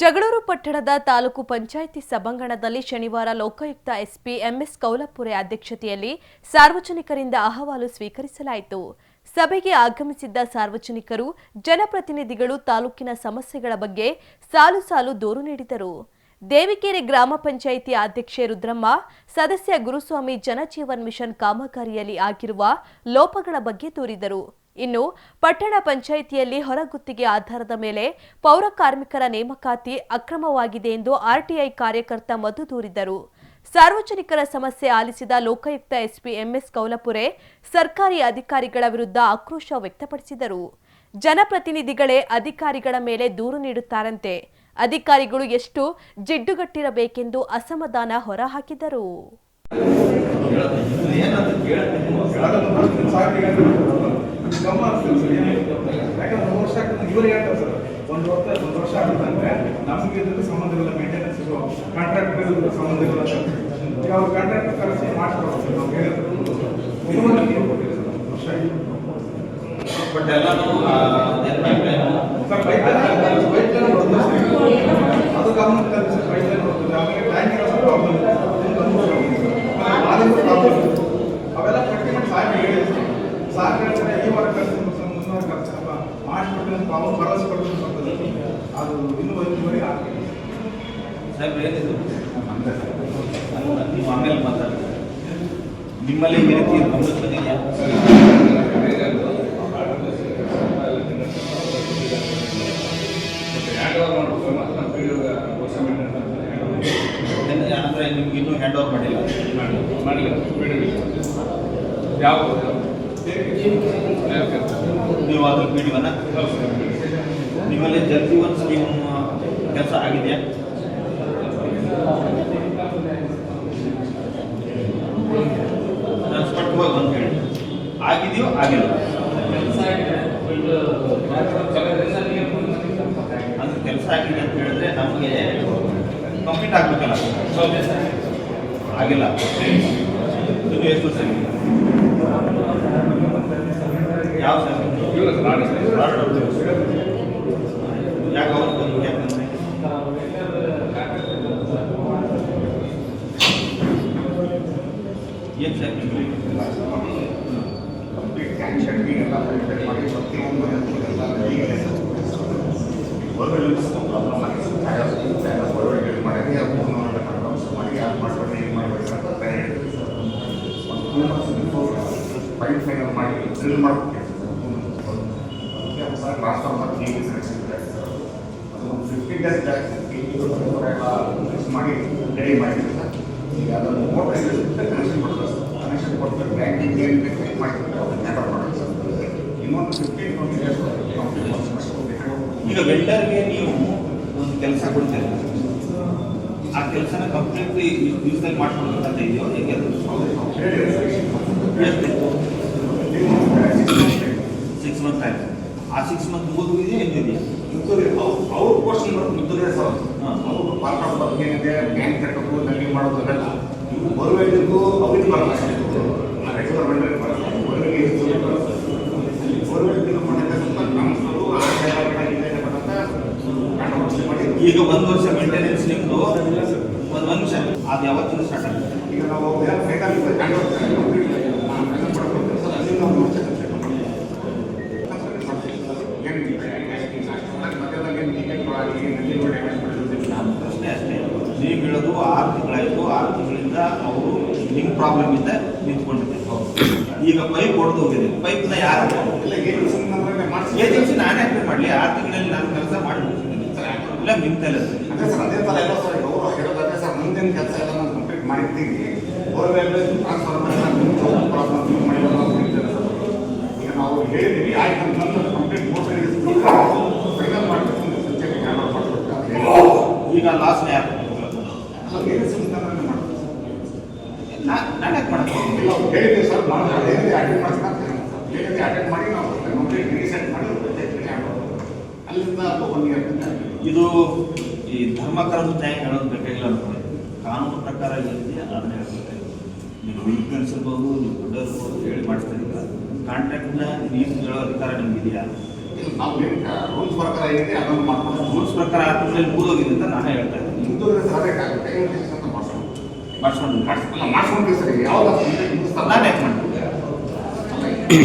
ಜಗಳೂರು ಪಟ್ಟಣದ ತಾಲೂಕು ಪಂಚಾಯಿತಿ ಸಭಾಂಗಣದಲ್ಲಿ ಶನಿವಾರ ಲೋಕಾಯುಕ್ತ ಎಸ್ಪಿ ಎಂಎಸ್ ಕೌಲಪುರೆ ಅಧ್ಯಕ್ಷತೆಯಲ್ಲಿ ಸಾರ್ವಜನಿಕರಿಂದ ಅಹವಾಲು ಸ್ವೀಕರಿಸಲಾಯಿತು. ಸಭೆಗೆ ಆಗಮಿಸಿದ್ದ ಸಾರ್ವಜನಿಕರು, ಜನಪ್ರತಿನಿಧಿಗಳು ತಾಲೂಕಿನ ಸಮಸ್ಯೆಗಳ ಬಗ್ಗೆ ಸಾಲು ಸಾಲು ದೂರು ನೀಡಿದರು. ದೇವಿಕೆರೆ ಗ್ರಾಮ ಪಂಚಾಯಿತಿ ಅಧ್ಯಕ್ಷೆ ರುದ್ರಮ್ಮ, ಸದಸ್ಯ ಗುರುಸ್ವಾಮಿ ಜನಜೀವನ್ ಮಿಷನ್ ಕಾಮಗಾರಿಯಲ್ಲಿ ಆಗಿರುವ ಲೋಪಗಳ ಬಗ್ಗೆ ದೂರಿದರು. ಇನ್ನು ಪಟ್ಟಣ ಪಂಚಾಯಿತಿಯಲ್ಲಿ ಹೊರಗುತ್ತಿಗೆ ಆಧಾರದ ಮೇಲೆ ಪೌರ ಕಾರ್ಮಿಕರ ನೇಮಕಾತಿ ಅಕ್ರಮವಾಗಿದೆ ಎಂದು ಆರ್ಟಿಐ ಕಾರ್ಯಕರ್ತ ಮಧು ದೂರಿದರು ಸಾರ್ವಜನಿಕರ ಸಮಸ್ಯೆ ಆಲಿಸಿದ ಲೋಕಾಯುಕ್ತ ಎಸ್ಪಿ ಎಂಎಸ್ ಕೌಲಪುರೆ ಸರ್ಕಾರಿ ಅಧಿಕಾರಿಗಳ ವಿರುದ್ಧ ಆಕ್ರೋಶ ವ್ಯಕ್ತಪಡಿಸಿದರು. ಜನಪ್ರತಿನಿಧಿಗಳೇ ಅಧಿಕಾರಿಗಳ ಮೇಲೆ ದೂರು ನೀಡುತ್ತಾರಂತೆ. ಅಧಿಕಾರಿಗಳು ಎಷ್ಟು ಜಿಡ್ಡುಗಟ್ಟಿರಬೇಕೆಂದು ಅಸಮಾಧಾನ ಹೊರಹಾಕಿದರು. ಗಮ್ಮ ಆಗ್ತದೆ ಸರ್ ಯಾಕಂದ್ರೆ ಒಂದು ವರ್ಷ ಆಗ್ತದೆ ಇವರು ಹೇಳ್ತಾರೆ ಸರ್ ಒಂದು ವರ್ಷ ಒಂದು ವರ್ಷ ಆಗ್ತದಂದ್ರೆ ನಮಗೆ ಇದಕ್ಕೆ ಸಂಬಂಧಗಳ ಮೇಂಟೆನೆನ್ಸ್ ಕಾಂಟ್ರಾಕ್ಟ್ ಸಂಬಂಧವಿಲ್ಲ ಸರ್ ಈಗ ಅವ್ರು ಕಾಂಟ್ರಾಕ್ಟ್ ಕರೆಸಿ ಮಾಡ್ಕೊಡೋದು ಸರ್ ನಾವು ಹೇಳಿದ್ರು ಸರ್ ಒಂದು ವರ್ಷ. ಬಟ್ ಎಲ್ಲಾನು ಸರ್ ಪೈಪ್ಲೈನ್ ಪೈಪ್ಲೈನ್ ಬರ್ತದೆ ಸರ್ ಅದು ಗಮನಕ್ಕೆ ತಂದೆ ಸರ್ ಪೈಪ್ಲೈನ್ ಬರ್ತದೆ ಆಮೇಲೆ ಟ್ಯಾಂಕ್ ಇರೋ ಪ್ರಾಬ್ಲಮ್ ಇದೆ ಅದೊಂದು ಅನುಭವ ಆಗಿದೆ ಸರ್. ಆಮೇಲೆ ಆಲಿಂದ ಪ್ರಾಬ್ಲಮ್ ಇದೆ ಅವೆಲ್ಲ ಪಟ್ಟಿ ಮಾಡಿ ಸಾಕು ಹೇಳಿದೆ ಸರ್ ಸಾಕು ಹೇಳ್ತಾರೆ ಈ ವಾರ ಕಳಿಸಿ ಮುಂದಿನ ವಾರ ಕಳಿಸಪ್ಪ ಮಾಡಿಸ್ಬಿಟ್ಟು ಅಂತ ಅವ್ರು ಭರವಸೆ ಕೊಡೋದು ಬರ್ತದೆ ಅದು ಇನ್ನೂ ಏನಿದು? ನೀವು ಆಮೇಲೆ ಮಾತಾಡ್ತೀನಿ ನಿಮ್ಮಲ್ಲಿ ಈ ರೀತಿ ಬಂದಿದೆಯಾ? ಏನ್- ಅಂದ್ರೆ ನಿಮ್ಗೆ ಇನ್ನೂ ಹ್ಯಾಂಡ್ ಓವರ್ ಮಾಡಿಲ್ಲ. ಯಾವ ನೀವು ಅದ್ರ ಪೀಡಿವನ್ನ ನಿಮ್ಮಲ್ಲಿ ಜಲ್ ಒಂದು ಸ್ಕೀಮ್ ಕೆಲಸ ಆಗಿದೆಯಾ? ಸ್ಪಷ್ಟವಾಗಿ ಬಂದು ಹೇಳಿ. ಆಗಿದೆಯೋ, ಆಗಿಲ್ಲ? ಅದು ಕೆಲಸ ಆಗಿದೆ ಅಂತ ಹೇಳಿದ್ರೆ ನಮಗೆ ಕಂಪ್ಲೀಟ್ ಆಗ್ಬೇಕಲ್ಲ? ಆಗಿಲ್ಲ. ಇದು ಎಷ್ಟು ಆಗಿದೆ? ಯಾವ ಸರ್ ಯಾಕೆ ಅವತ್ತು ಬಂದು ಯಾಕಂದ್ರೆ ಏನು ಸರ್ ನಿಮ್ಗೆ? ಕಂಪ್ಲೀಟ್ ಟ್ಯಾಂಕ್ ಶೆಡ್ಡಿಂಗ್ ಎಲ್ಲ ಪ್ರಿಪೇರ್ ಮಾಡಿ ಪ್ರತಿಯೊಂದು ಎಲ್ಲ ಈಗಲೇ ಹೊರಗಡೆ ಪ್ರಾಬ್ಲಮ್ ಆಗಿದೆ ಹೊರಗಡೆ ಯೂಸ್ ಮಾಡಿ ಅದು ಪ್ರಾಬ್ಲಮ್ಸ್ ಮಾಡಿ ಯಾರು ಮಾಡ್ಬೇಡಿ ಏನು ಮಾಡಬೇಡಿ ಅಂತ ಬೇರೆ ಹೇಳಿದ್ರು ಸರ್. ಒಂದು two months before pipe final ಮಾಡಿ ಡ್ರಿಲ್ ಮಾಡ್ಬೇಕು ಸರ್ ಟ್ರಾನ್ಸ್ಫಾರ್ಮರ್ ಈಗ ಸೆಲೆಕ್ಷನ್ ಅದು ಫಿಫ್ಟಿ ಡೇಸ್ ಬ್ಯಾಕ್ ಎಲ್ಲ ಮಾಡಿ ರೆಡಿ ಮಾಡಿದ್ರು ಸರ್ ಈಗ ಅದನ್ನು ಮೋಟರ್ ಕನೆಕ್ಷನ್ ಕೊಡ್ತಾರೆ. ಸರ್ ಕನೆಕ್ಷನ್ ಕೊಡ್ತಾರೆ ಬ್ಯಾಂಕಿಂಗ್ ಏನು ಬೇಕು ಏನು ಮಾಡಿಬಿಟ್ಟು ಅದನ್ನು ಹ್ಯಾಂಡಲ್ ಮಾಡೋದು ಸರ್ ಇನ್ನೊಂದು ಫಿಫ್ಟೀನ್ ಟ್ವೆಂಟಿ ಡೇಸ್ ಈಗ ವೆಲ್ಡರ್ಗೆ ನೀವು ಒಂದು ಕೆಲಸ ಕೊಡ್ತೀರಿ? ಆ ಕೆಲಸನ ಕಂಪ್ಲೀಟ್ಲಿ ಯೂಸ್ನಲ್ಲಿ ಮಾಡ್ಕೊಡ್ಬೇಕಂತ ಇದೆಯೋ? ಹೇಗೆ ಸಿಕ್ಸ್ ಮಂತ್ ಆಯ್ತು ಆ ಸಿಕ್ಸ್ ಮಂತ್ ಮುಗಿದಿದೆಯಾ ಅವ್ರು ಅವ್ರ ಪೋರ್ಷನ್ ಮುಗ್ದಿದೆ ಸರ್. ಹಾಂ. ಅವರು ಪಾರ್ಟ್ ಆಫ್ ವರ್ಕ್ ಏನಿದೆ ಬ್ಯಾಂಕ್ ಕಟ್ಟೋದು ನಲ್ಲಿ ಮಾಡೋದು ಅದೆಲ್ಲ ಇವು ಬರುವೆಗೂ ಅವ್ರಿಗೆ ಬರಲ್ಲ. ರೆಗ್ಯುಲರ್ ವೆಂಡರ್ ಬರಲ್ಲ. ಬರುತ್ತೆ ಸರು ಮಾಡಿ. ಈಗ ಒಂದು ವರ್ಷ ಮೇಂಟೆನೆನ್ಸ್ ನಿಮ್ಮದು ಒಂದು ವರ್ಷ. ಅದು ಯಾವತ್ತೂ ಸ್ಟಾರ್ಟ್ ಆಗುತ್ತೆ? ಈಗ ನಾವು ಫೈನಲ್ ಕಾಂಟ್ರವರ್ಸಿ ಕಂಪ್ಲೀಟ್ ಪ್ರೆಸೆಂಟ್ ಮಾಡ್ಕೊಡ್ತೀವಿ ಸರ್ ಅಲ್ಲಿಂದ ಒಂದು ವರ್ಷ ಕಂಪ್ಲೀಟ್ ಮಧ್ಯದಲ್ಲಿ ಏನು ಟಿಕೆಟ್ಗಳಾಗಲಿ ನಲ್ಲಿ ಡ್ಯಾಮೇಜ್ ಮಾಡಿರೋದಿಲ್ಲ ಪ್ರಶ್ನೆ ನೀವು ಹೇಳೋದು ಆರು ತಿಂಗಳಾಯಿತು. ಆರು ತಿಂಗಳಿಂದ ಅವರು ಲಿಂಕ್ ಪ್ರಾಬ್ಲಮ್ ಇಂದ ನಿಂತ್ಕೊಂಡಿದ್ದಾರೆ ಈಗ ಪೈಪ್ ಹೊಡೆದು ಹೋಗಿದೆ. ಪೈಪ್ನ ಯಾರು ಏಜೆನ್ಸಿ ನಾನೇ ಅಪ್ಲೈ ಮಾಡಲಿ. ಆರು ತಿಂಗಳಲ್ಲಿ ನಾನು ಕೆಲಸ ಮಾಡಿ ಇಲ್ಲ ಸರ್ ಅದೇ ಥರ ಎಲ್ಲ ಸರ್ ಅವರು ಹೇಳೋದಾದ್ರೆ ಸರ್. ಮುಂದಿನ ಕೆಲಸ ಎಲ್ಲ ನಾನು ಕಂಪ್ಲೀಟ್ ಮಾಡಿರ್ತೀನಿ. ಬೋರ್ವೆಲ್ ಟ್ರಾನ್ಸ್ಫಾರ್ಮರ್ ಎಲ್ಲ ನಿಮ್ಮ ಪ್ರಾಬ್ಲಮ್ ಮಾಡಿಲ್ಲ ಅಂತ ಸರ್. ಈಗ ನಾವು ಹೇಳಿದ್ದೀವಿ ಆಯ್ತು ನಂತರ ಕಂಪ್ಲೀಟ್ ಈಗ ಲಾಸ್ನ ಅಲ್ಲ ಇಲ್ಲ ಮಾಡಿಸ್ತಾ ಅಲ್ಲಿಂದ ಇದು ಈ ಧರ್ಮಕರ್ಮ ನ್ಯಾಯ ಹೇಳೋದು ಬೇಕಾಗಿಲ್ಲ ಅನ್ಕೊಳ್ಳಿ ಕಾನೂನು ಪ್ರಕಾರ ಏನಿದೆ ಅದನ್ನ ಹೇಳ್ಬೇಕಾಗಿಲ್ಲ ನೀವು ವೀಕ್ ಅನ್ಸಿರ್ಬೋದು ನೀವು ದೊಡ್ಡ ಇರ್ಬೋದು ಹೇಳಿ ಮಾಡಿಸ್ತೀರಿ ಕಾಂಟ್ರಾಕ್ಟ್ನ ನೀವು ಹೇಳೋ ಅಧಿಕಾರ ನಿಮ್ಗೆ ಇದೆಯಾ ನಾವು ಏನು ರೂಲ್ಸ್ ಪ್ರಕಾರ ಏನಿದೆ ಅದನ್ನು ಮಾಡ್ಕೊಂಡು ರೂಲ್ಸ್ ಪ್ರಕಾರ ಆ ತಿಂಗಳಲ್ಲಿ ಹೋಗಿದೆ ಅಂತ ನಾನು ಹೇಳ್ತಾ ಇದ್ದೀನಿ ಹಿಂದೂ ಸರ್ ಆಗುತ್ತೆ ಅಂತ ಮಾಡ್ಕೊಂಡು ಮಾಡಿಸ್ಕೊಂಡು ಮಾಡ್ಸ್ಕೊಂಡು ಮಾಡ್ಸ್ಕೊಂಡ್ರಿ ಸರ್ ಯಾವಾಗ ಯಾಕೆ ಮಾಡ್ತೀನಿ ಅಲ್ಲ,